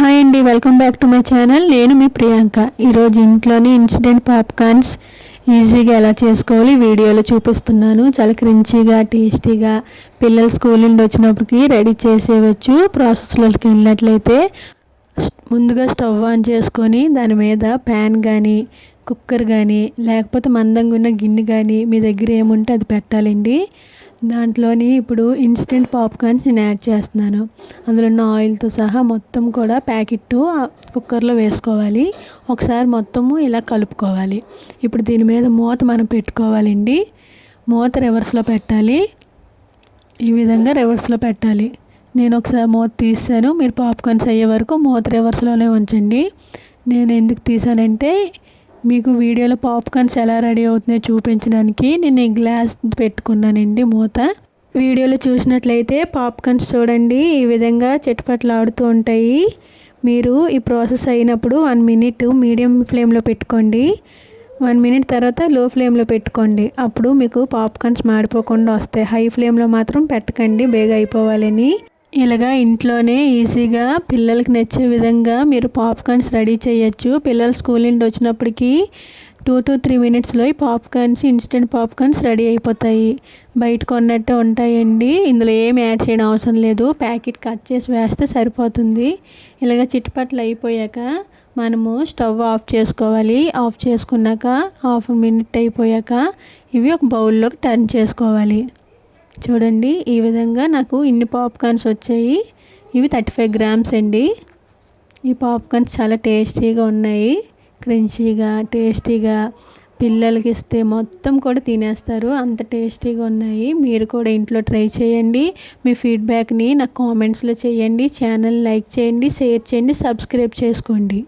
Hi అండి welcome back to my channel. నేను మీ ప్రియాంక. ఈరోజు ఇంట్లోనే ఇన్సిడెంట్ పాప్కార్న్స్ ఈజీగా ఎలా చేసుకోవాలి వీడియోలో చూపిస్తున్నాను. చాలా క్రించీగా టేస్టీగా పిల్లలు స్కూల్ నుండి వచ్చినప్పటికి రెడీ చేసేయవచ్చు. ప్రాసెస్లోకి వెళ్ళినట్లయితే ముందుగా స్టవ్ ఆన్ చేసుకొని దాని మీద ప్యాన్ కానీ కుక్కర్ కానీ లేకపోతే మందంగా ఉన్న గిన్నె కానీ మీ దగ్గర ఏముంటే అది పెట్టాలండి. దాంట్లోని ఇప్పుడు ఇన్స్టెంట్ పాప్కార్న్స్ నేను యాడ్ చేస్తున్నాను. అందులో ఉన్న ఆయిల్తో సహా మొత్తం కూడా ప్యాకెట్ కుక్కర్లో వేసుకోవాలి. ఒకసారి మొత్తము ఇలా కలుపుకోవాలి. ఇప్పుడు దీని మీద మూత మనం పెట్టుకోవాలండి. మూత రివర్స్లో పెట్టాలి. ఈ విధంగా రివర్స్లో పెట్టాలి. నేను ఒకసారి మూత తీసాను. మీరు పాప్కార్న్స్ అయ్యే వరకు మూత రివర్స్లోనే ఉంచండి. నేను ఎందుకు తీసానంటే మీకు వీడియోలో పాప్కార్న్స్ ఎలా రెడీ అవుతున్నాయో చూపించడానికి నేను ఈ గ్లాస్ పెట్టుకున్నానండి మూత. వీడియోలో చూసినట్లయితే పాప్కార్న్స్ చూడండి ఈ విధంగా ఆడుతూ ఉంటాయి. మీరు ఈ ప్రాసెస్ అయినప్పుడు వన్ మినిట్ మీడియం ఫ్లేమ్లో పెట్టుకోండి. వన్ మినిట్ తర్వాత లో ఫ్లేమ్లో పెట్టుకోండి. అప్పుడు మీకు పాప్కార్న్స్ మాడిపోకుండా వస్తాయి. హై ఫ్లేమ్లో మాత్రం పెట్టకండి బేగా అయిపోవాలని. ఇలాగా ఇంట్లోనే ఈజీగా పిల్లలకి నచ్చే విధంగా మీరు పాప్కార్న్స్ రెడీ చేయొచ్చు. పిల్లలు స్కూల్ నుండి వచ్చినప్పటికీ టూ టు త్రీ మినిట్స్లో ఈ పాప్కార్న్స్ ఇన్స్టెంట్ పాప్కార్న్స్ రెడీ అయిపోతాయి. బయట కొన్నట్టే ఉంటాయండి. ఇందులో ఏం యాడ్ చేయడం అవసరం లేదు. ప్యాకెట్ కట్ చేసి వేస్తే సరిపోతుంది. ఇలాగ చిట్టుపట్లు అయిపోయాక మనము స్టవ్ ఆఫ్ చేసుకోవాలి. ఆఫ్ చేసుకున్నాక హాఫ్ మినిట్ అయిపోయాక ఇవి ఒక బౌల్లోకి టర్న్ చేసుకోవాలి. చూడండి ఈ విధంగా నాకు ఇన్ని పాప్కార్న్స్ వచ్చాయి. ఇవి థర్టీ ఫైవ్ గ్రామ్స్ అండి. ఈ పాప్కార్న్స్ చాలా టేస్టీగా ఉన్నాయి. క్రంచీగా టేస్టీగా. పిల్లలకి ఇస్తే మొత్తం కూడా తినేస్తారు. అంత టేస్టీగా ఉన్నాయి. మీరు కూడా ఇంట్లో ట్రై చేయండి. మీ ఫీడ్బ్యాక్ని నాకు కామెంట్స్లో చేయండి. ఛానల్ లైక్ చేయండి షేర్ చేయండి సబ్స్క్రైబ్ చేసుకోండి.